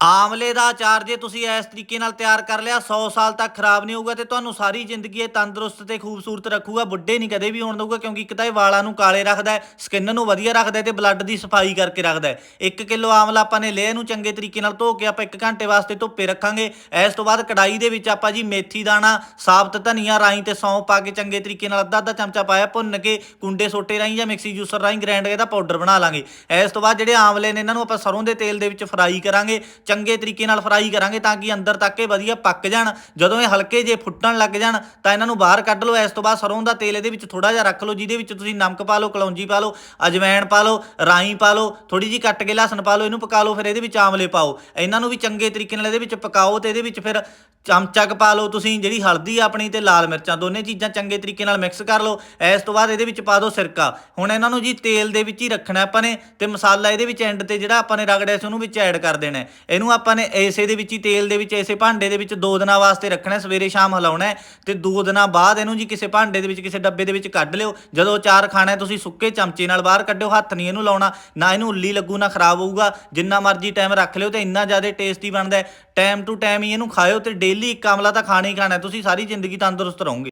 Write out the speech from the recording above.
ਆਮਲੇ ਦਾ ਅਚਾਰ ਜੇ ਤੁਸੀਂ ਇਸ ਤਰੀਕੇ ਨਾਲ ਤਿਆਰ ਕਰ ਲਿਆ 100 ਸਾਲ ਤੱਕ ਖਰਾਬ ਨਹੀਂ ਹੋਊਗਾ ਤੇ ਤੁਹਾਨੂੰ ਸਾਰੀ ਜ਼ਿੰਦਗੀ ਇਹ ਤੰਦਰੁਸਤ ਤੇ ਖੂਬਸੂਰਤ ਰੱਖੂਗਾ, ਬੁੱਢੇ ਨਹੀਂ ਕਦੇ ਵੀ ਹੋਣ ਦਊਗਾ, ਕਿਉਂਕਿ ਇੱਕ ਤਾਂ ਇਹ ਵਾਲਾਂ ਨੂੰ ਕਾਲੇ ਰੱਖਦਾ ਹੈ ਸਕਿਨ ਨੂੰ ਵਧੀਆ ਰੱਖਦਾ ਹੈ ਤੇ ਬਲੱਡ ਦੀ ਸਫ਼ਾਈ ਕਰਕੇ ਰੱਖਦਾ ਹੈ। 1 ਕਿਲੋ ਆਮਲਾ ਆਪਾਂ ਨੇ ਲਿਆ ਇਹਨੂੰ ਚੰਗੇ ਤਰੀਕੇ ਨਾਲ ਧੋ ਕੇ ਆਪਾਂ 1 ਘੰਟੇ ਵਾਸਤੇ ਧੁੱਪੇ ਰੱਖਾਂਗੇ। ਇਸ ਤੋਂ ਬਾਅਦ ਕੜਾਈ ਦੇ ਵਿੱਚ ਆਪਾਂ ਜੀ ਮੇਥੀ ਦਾਣਾ, ਸਾਬਤ ਧਨੀਆ ਰਾਈ ਤੇ ਸੌਂਫ ਪਾ ਕੇ ਚੰਗੇ ਤਰੀਕੇ ਨਾਲ ਅੱਧਾ ਅੱਧਾ ਚਮਚਾ ਪਾਇਆ, ਭੁੰਨ ਕੇ ਕੁੰਡੇ ਸੋਟੇ ਰਾਹੀਂ ਜਾਂ ਮਿਕਸੀ ਜੂਸਰ ਰਾਹੀਂ ਗ੍ਰਾਈਂਡ ਇਹਦਾ ਪਾਊਡਰ ਬਣਾ ਲਾਂਗੇ। ਇਸ ਤੋਂ ਬਾਅਦ ਜਿਹੜੇ ਆਮਲੇ ਨੇ ਇਹਨਾਂ ਨੂੰ ਆਪਾਂ ਸਰੋਂ ਦੇ ਤੇਲ ਦੇ ਵਿੱਚ ਫਰਾਈ ਕਰਾਂਗੇ ਚੰਗੇ ਤਰੀਕੇ ਨਾਲ ਫਰਾਈ ਕਰਾਂਗੇ ਤਾਂ ਕਿ ਅੰਦਰ ਤੱਕ ਇਹ ਵਧੀਆ ਪੱਕ ਜਾਣ। ਜਦੋਂ ਇਹ ਹਲਕੇ ਜੇ ਫੁੱਟਣ ਲੱਗ ਜਾਣ, ਤਾਂ ਇਹਨਾਂ ਨੂੰ ਬਾਹਰ ਕੱਢ ਲਓ। ਇਸ ਤੋਂ ਬਾਅਦ ਸਰੋਂ ਦਾ ਤੇਲ ਇਹਦੇ ਵਿੱਚ ਥੋੜਾ ਜਿਹਾ ਰੱਖ ਲਓ, ਜਿਹਦੇ ਵਿੱਚ ਤੁਸੀਂ ਨਮਕ ਪਾ ਲਓ, ਕਲੌਂਜੀ ਪਾ ਲਓ ਅਜਵਾਇਣ ਪਾ ਲਓ, ਰਾਈ ਪਾ ਲਓ ਥੋੜੀ ਜਿਹੀ ਕੱਟ ਕੇ ਲਸਣ ਪਾ ਲਓ, ਇਹਨੂੰ ਪਕਾ ਲਓ, ਫਿਰ ਇਹਦੇ ਵਿੱਚ ਆਮਲੇ ਪਾਓ। ਇਹਨਾਂ ਨੂੰ ਵੀ ਚੰਗੇ ਤਰੀਕੇ ਨਾਲ ਇਹਦੇ ਵਿੱਚ ਪਕਾਓ ਤੇ ਇਹਦੇ ਵਿੱਚ ਫਿਰ ਚਮਚਾ ਪਾ ਲਓ ਤੁਸੀਂ, ਜਿਹੜੀ ਹਲਦੀ ਆਪਣੀ ਤੇ ਲਾਲ ਮਿਰਚਾਂ, ਦੋਨੇ ਚੀਜ਼ਾਂ ਚੰਗੇ ਤਰੀਕੇ ਨਾਲ ਮਿਕਸ ਕਰ ਲਓ। ਇਸ ਤੋਂ ਬਾਅਦ ਇਹਦੇ ਵਿੱਚ ਪਾ ਦਿਓ ਸਿਰਕਾ। ਹੁਣ ਇਹਨਾਂ ਨੂੰ ਜੀ ਤੇਲ ਦੇ ਵਿੱਚ ਹੀ ਰੱਖਣਾ ਆਪਾਂ ਨੇ ਤੇ ਮਸਾਲਾ ਇਹਦੇ ਵਿੱਚ ਐਂਡ ਤੇ ਜਿਹੜਾ ਆਪਾਂ ਨੇ ਰਗੜਿਆ ਸੀ ਉਹਨੂੰ ਵਿੱਚ ਐਡ ਕਰ ਦੇਣਾ ਹੈ। ਇਹਨੂੰ ਆਪਾਂ ਨੇ ਇਸੇ ਦੇ ਵਿੱਚ ਹੀ ਤੇਲ ਦੇ ਵਿੱਚ ਇਸੇ ਭਾਂਡੇ ਦੇ ਵਿੱਚ ਦੋ ਦਿਨਾਂ ਵਾਸਤੇ ਰੱਖਣਾ, ਸਵੇਰੇ ਸ਼ਾਮ ਹਿਲਾਉਣਾ ਹੈ ਤੇ ਦੋ ਦਿਨਾਂ ਬਾਅਦ ਇਹਨੂੰ ਜੀ ਕਿਸੇ ਭਾਂਡੇ ਦੇ ਵਿੱਚ, ਕਿਸੇ ਡੱਬੇ ਦੇ ਵਿੱਚ ਕੱਢ ਲਿਓ। ਜਦੋਂ ਚਾਰ ਖਾਣਾ ਤੁਸੀਂ ਸੁੱਕੇ ਚਮਚੇ ਨਾਲ ਬਾਹਰ ਕੱਢਿਓ, ਹੱਥ ਨਹੀਂ ਇਹਨੂੰ ਲਾਉਣਾ, ਨਾ ਇਹਨੂੰ ਉੱਲੀ ਲੱਗੂ, ਨਾ ਖਰਾਬ ਹੋਊਗਾ। ਜਿੰਨਾ ਮਰਜ਼ੀ ਟਾਈਮ ਰੱਖ ਲਿਓ ਤੇ ਇੰਨਾ ਜ਼ਿਆਦਾ ਟੇਸਟੀ ਬਣਦਾ ਟਾਈਮ ਟੂ ਟਾਈਮ ਹੀ ਇਹਨੂੰ ਖਾਓ ਤੇ ਡੇਲੀ ਇੱਕ ਆਮਲਾ ਤਾਂ ਖਾਣਾ ਹੀ ਖਾਣਾ ਤੁਸੀਂ ਸਾਰੀ ਜ਼ਿੰਦਗੀ ਤੰਦਰੁਸਤ ਰਹੋਗੇ।